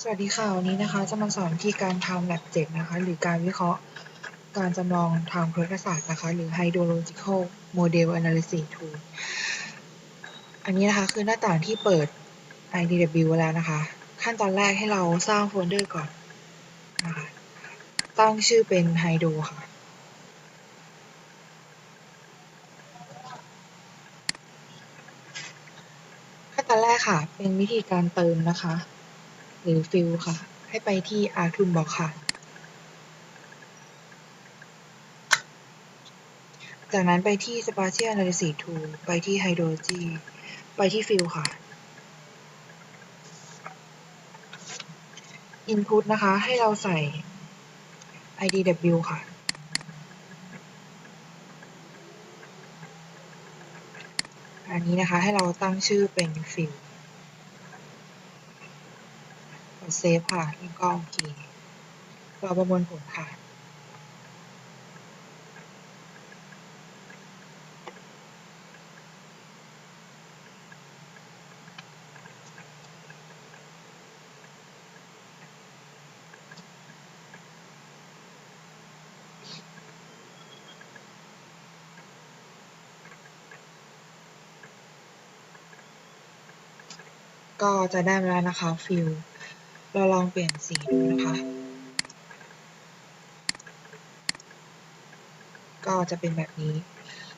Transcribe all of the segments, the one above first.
สวัสดีค่ะ วันนี้นะคะจะมาสอนวิธีการทำ lab 7นะคะ หรือการวิเคราะห์ การจำลองทางพฤกษศาสตร์นะคะ หรือ hydrological model analysis tool อันนี้นะคะคือหน้าต่างที่เปิด IDW แล้วนะคะ ขั้นตอนแรกให้เราสร้างโฟลเดอร์ก่อนนะคะตั้งชื่อเป็น hydro ค่ะ ขั้นตอนแรกค่ะ เป็นวิธีการเติมนะคะ หรือฟิลค่ะ ให้ไปที่ a r t u n Box ค่ะ จากนั้นไปที่ Spatial Analysis Tool ไปที่ Hydrology ไปที่ Fill ค่ะ Input นะคะ ให้เราใส่ IDW ค่ะอันนี้นะคะให้เราตั้งชื่อเป็น Fill กด เซฟค่ะ แล้วก็โอเครอประมวลผลค่ะก็จะได้มาแล้วนะคะฟิล เราลองเปลี่ยนสีดูนะคะ ก็จะเป็นแบบนี้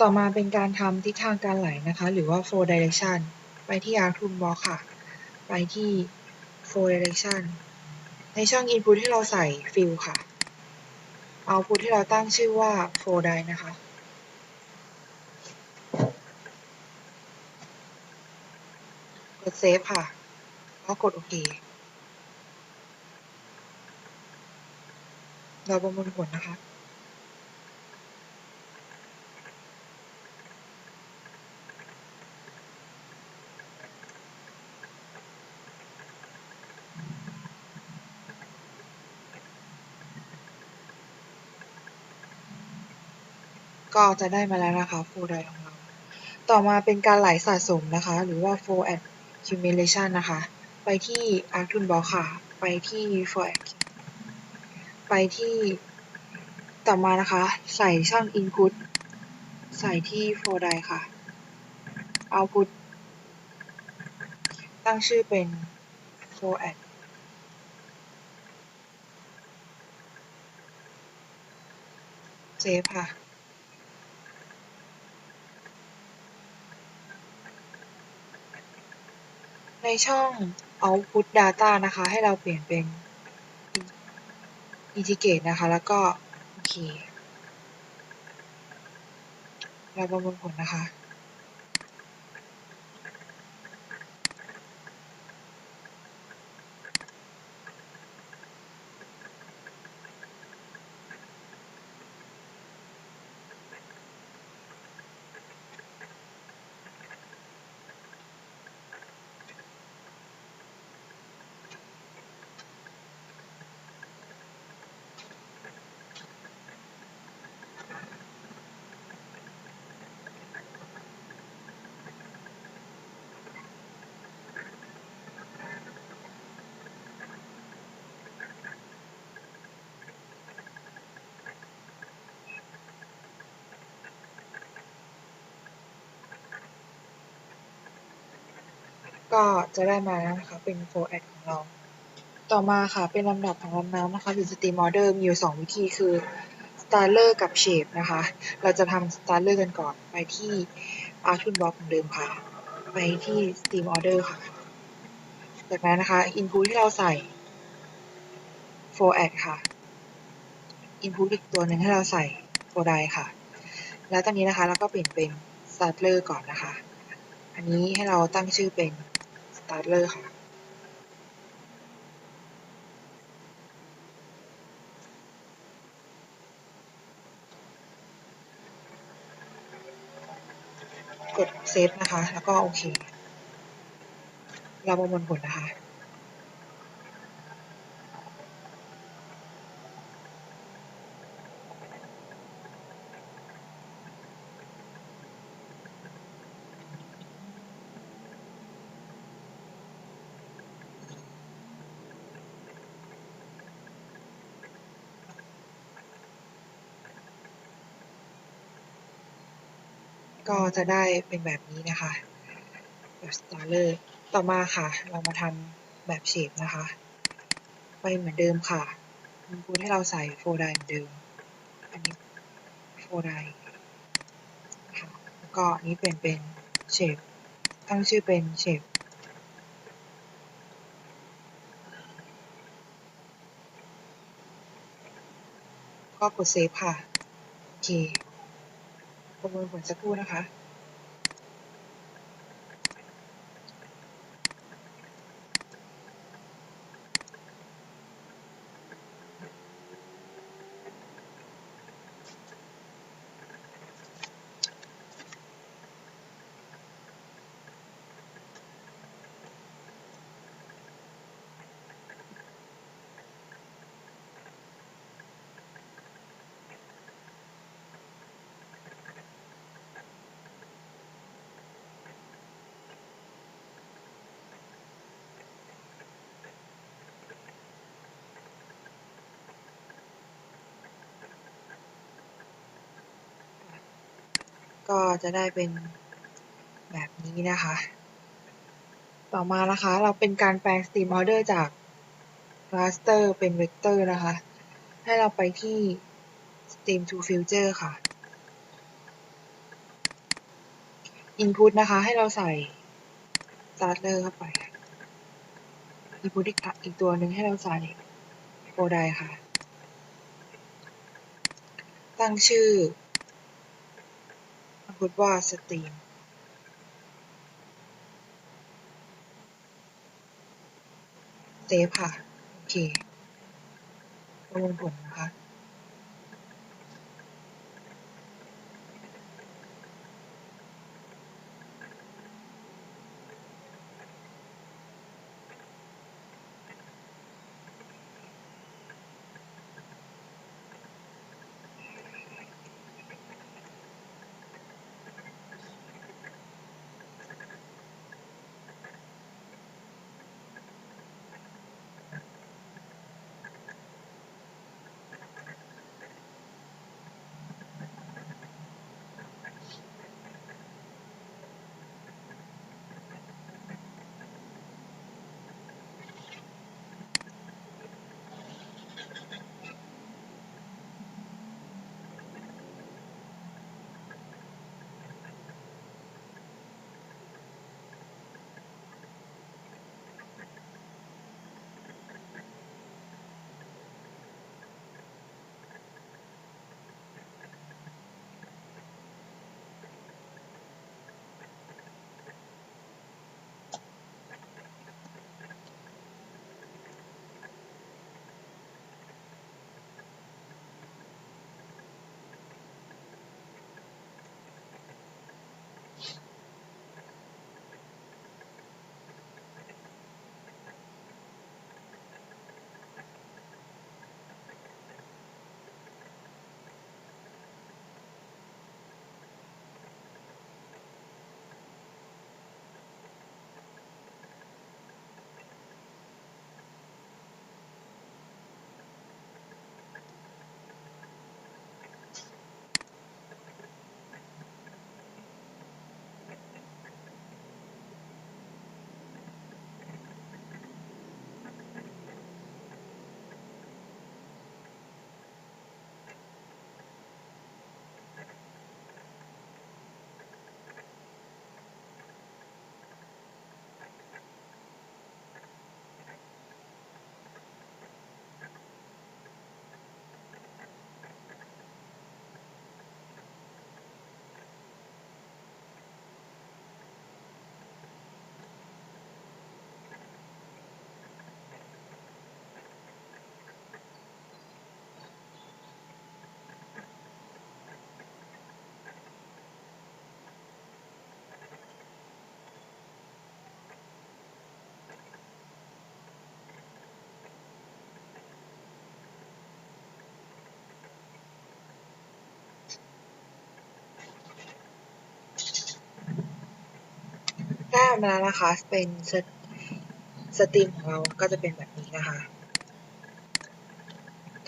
ต่อมาเป็นการทำทิศทางการไหลนะคะ หรือว่า flow direction ไปที่ arc tool box ค่ะ ไปที่ flow direction ในช่อง input ที่เราใส่ fill ค่ะ output ที่เราตั้งชื่อว่า flow di นะคะกดเซฟค่ะ แล้วกดโอเค เราประมวลผลนะคะ ก็จะได้มาแล้วนะคะ flow di ของเรา ต่อมาเป็นการไหลสะสมนะคะ หรือว่า flow accumulation นะคะ ไปที่ arc tool box ค่ะ ไปที่ flow acc ไปที่ต่อมานะคะ ใส่ช่อง input ใส่ที่ flow di ค่ะ output ตั้งชื่อเป็น flow add เซฟค่ะ ในช่อง output data นะคะ ให้เราเปลี่ยนเป็น อินทิเกรตนะคะ แล้วก็ โอเค เราประมวลผลนะคะ ก็จะได้มาแล้วนะคะ เป็น flow add ของเรา ต่อมาค่ะเป็นลำดับของลำน้ำนะคะหรือ stream order มีอยู่ 2 วิธีคือ starter กับ shape นะคะ เราจะทำ starter กันก่อนไปที่ arc tool box เหมือนเดิมค่ะ ไปที่ stream order ค่ะ จากนั้นนะคะ input ที่เราใส่ flow add ค่ะ input อีกตัวหนึ่งให้เราใส่ flow di ค่ะ แล้วตอนนี้นะคะเราก็เปลี่ยนเป็น starter ก่อนนะคะ อันนี้ให้เราตั้งชื่อเป็น ตาร์เลอร์ค่ะ กดเซฟนะคะ แล้วก็โอเค เราประมวลผลนะคะ จะได้เป็นแบบนี้นะคะแบบ Starler ต่อมาค่ะ เรามาทำแบบเชฟนะคะ ไปเหมือนเดิมค่ะมันควรให้เราใส่โฟไดเหมือนเดิม อันนี้โฟไดค่ะแล้วก็อันนี้เป็นเป็นเชฟตั้งชื่อเป็นเชฟก็กดเซฟค่ะ โอเคประมวลผลสักครู่นะคะ ก็จะได้เป็นแบบนี้นะคะ ต่อมานะคะ เราเป็นการแปลง Steam Order จาก raster เป็น vector นะคะ ให้เราไปที่ Steam to Future ค่ะ Input นะคะ ให้เราใส่ starter เข้าไป Input อีกอีกตัวหนึ่งให้เราใส่โ o ไดค่ะ ตั้งชื่อ พูดว่าสตรีม เซฟค่ะ โอเคประมวลผลนะคะ ได้มาแล้วนะคะ เป็นสตรีมของเราก็จะเป็นแบบนี้นะคะ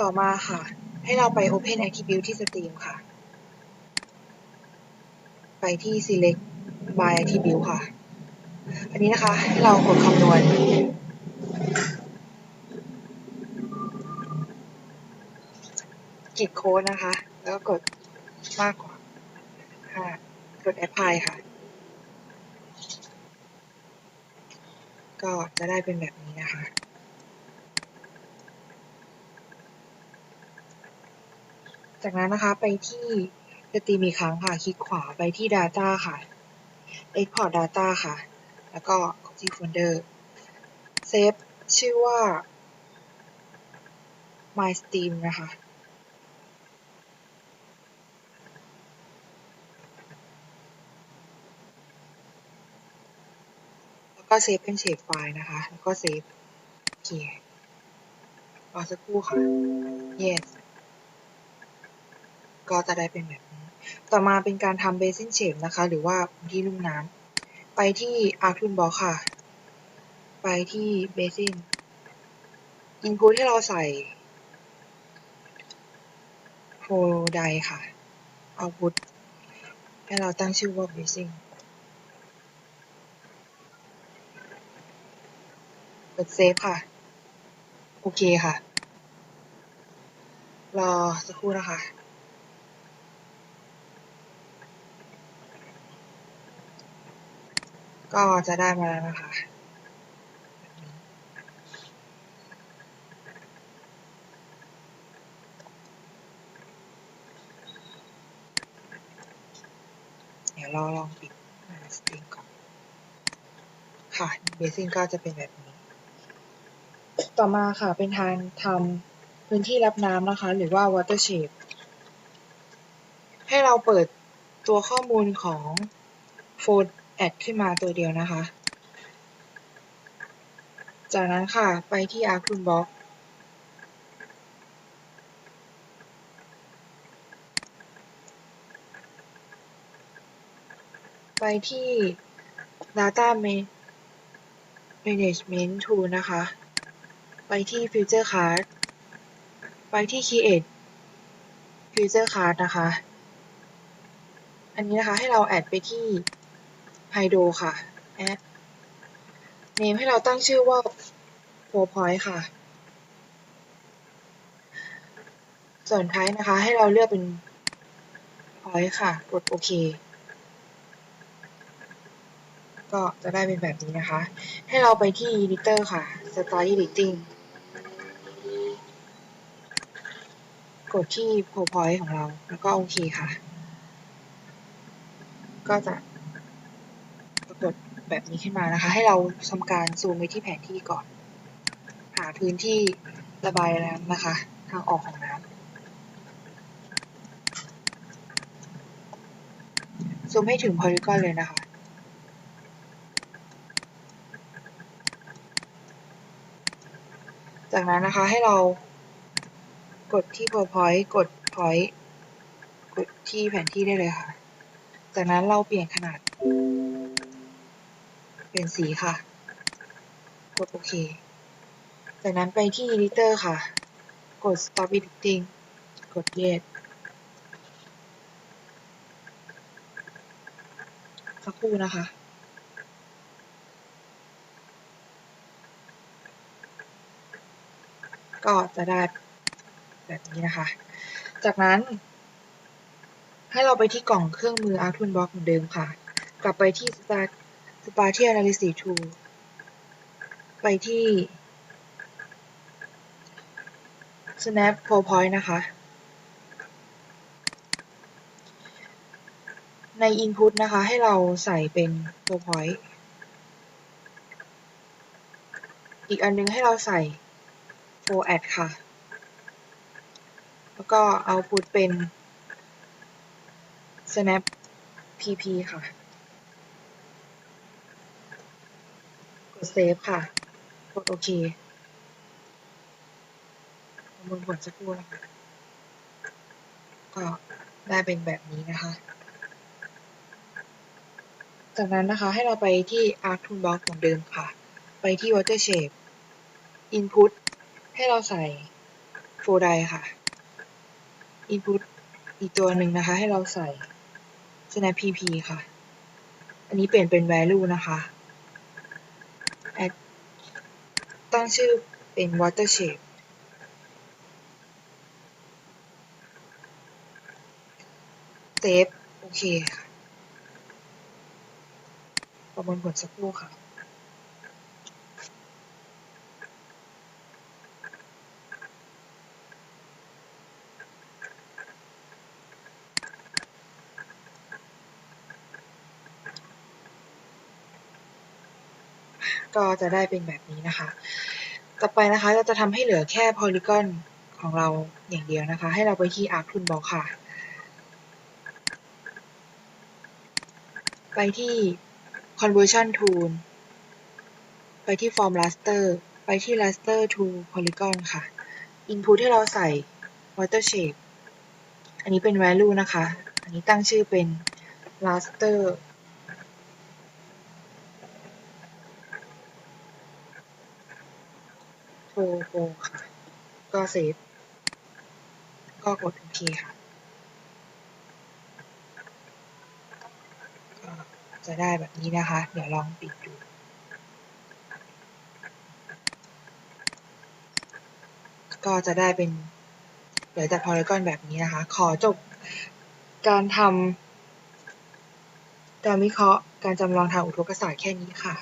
ต่อมาค่ะ ให้เราไป Open Attribute ที่สตรีมค่ะ ไปที่ select by attribute ค่ะ อันนี้นะคะ ให้เรากดคำนวณกิดโค้ดนะคะ แล้วก็กดมากกว่า ค่ะ กด apply ค่ะ ก็จะได้เป็นแบบนี้นะคะ จากนั้นนะคะไปที่สตรีมอีกครั้งค่ะ คลิกขวาไปที่ Data ค่ะ Export Data ค่ะ แล้วก็กดที่โฟลเดอร์เซฟชื่อว่า My Steam นะคะ แล้ว ก็เซฟเป็นเชฟไฟล์นะคะ แล้วก็เซฟโอเครอสักครู่ค่ะ yes ก็จะได้เป็นแบบนี้ ต่อมาเป็นการทำเบสินเช e นะคะ หรือว่าที่ลุ่มน้ำ ไปที่ Arc Toolbox ค่ะ ไปที่เบสิ n Input ให้เราใส่โ o ไดค่ะ Output ให้เราตั้งชื่อว่า Basin ดเซฟค่ะ โอเคค่ะ รอสักครู่นะคะ ก็จะได้มาแล้วนะคะเดี๋ยวเราลองปิดสตรีมก่อนค่ะเบสิ n ก็จะเป็นแบบนี้ ต่อมาค่ะเป็นทางทำพื้นที่รับน้ำนะคะ หรือว่า watershed ให้เราเปิดตัวข้อมูลของ f o l add ขึ้นมาตัวเดียวนะคะ จากนั้นค่ะไปที่ Arc Toolbox ไปที่ Data Management Tool นะคะ ไปที่ Future Card ไปที่ Create Future Card นะคะ อันนี้นะคะให้เราแอดไปที่ Hydro ค่ะ add name ให้เราตั้งชื่อว่า PowerPoint ค่ะ ส่วนท้ายนะคะให้เราเลือกเป็น Point ค่ะ กดโอเคก็จะได้เป็นแบบนี้นะคะ ให้เราไปที่ Editor ค่ะ Start Editing กดที่ PowerPoint ของเรา แล้วก็โอเคค่ะ ก็จะปรากฏแบบนี้ขึ้นมานะคะ ให้เราทำการซูมไปที่แผนที่ก่อน หาพื้นที่ระบายน้ำนะคะ ทางออกของน้ำซูมให้ถึงพอลิกอนเลยนะคะจากนั้นนะคะให้เรา กดที่ PowerPoint กด Point กดที่แผนที่ได้เลยค่ะ จากนั้นเราเปลี่ยนขนาด เป็นสีค่ะ กดโอเค จากนั้นไปที่ Editor ค่ะ กด Stop Editing กด Yes สักครู่นะคะก็จะได้ แบบนี้นะคะ จากนั้น ให้เราไปที่กล่องเครื่องมือ Arc Toolbox เหมือนเดิมค่ะ กลับไปที่ Start Spatial Analysis Tool ไปที่ Snap PowerPoint นะคะ ใน Input นะคะ ให้เราใส่เป็น PowerPoint อีกอันนึงให้เราใส่ FOAD ค่ะ แล้วก็ Output เป็น Snap PP ค่ะ กดเซฟค่ะ กดโอเคประมวลผลสักครู่นะคะก็ได้เป็นแบบนี้นะคะ จากนั้นนะคะให้เราไปที่ Arc Toolbox เหมือนเดิมค่ะ ไปที่ water shape Input ให้เราใส่โฟไดค่ะ Input อีกตัวหนึ่งนะคะ ให้เราใส่ snap pp ค่ะ อันนี้เปลี่ยนเป็น value นะคะ add ตั้งชื่อเป็น water shape เซฟโอเคค่ะประมวลผลสักครู่ค่ะ ก็จะได้เป็นแบบนี้นะคะ ต่อไปนะคะเราจะทำให้เหลือแค่ polygon ของเราอย่างเดียวนะคะ ให้เราไปที่ arc toolbox ค่ะ ไปที่ conversion tool ไปที่ form raster ไปที่ raster to polygon ค่ะ input ที่เราใส่ water shape อันนี้เป็น value นะคะ อันนี้ตั้งชื่อเป็น raster to go ค่ะ ก็เซฟ ก็กดโอเคค่ะก็จะได้แบบนี้นะคะ เดี๋ยวลองปิดดูก็จะได้เป็นเหลือแต่พอล y กอนแบบนี้นะคะ ขอจบการทำการวิเคราะห์การจำลองทางอุทกศาสตร์แค่นี้ค่ะ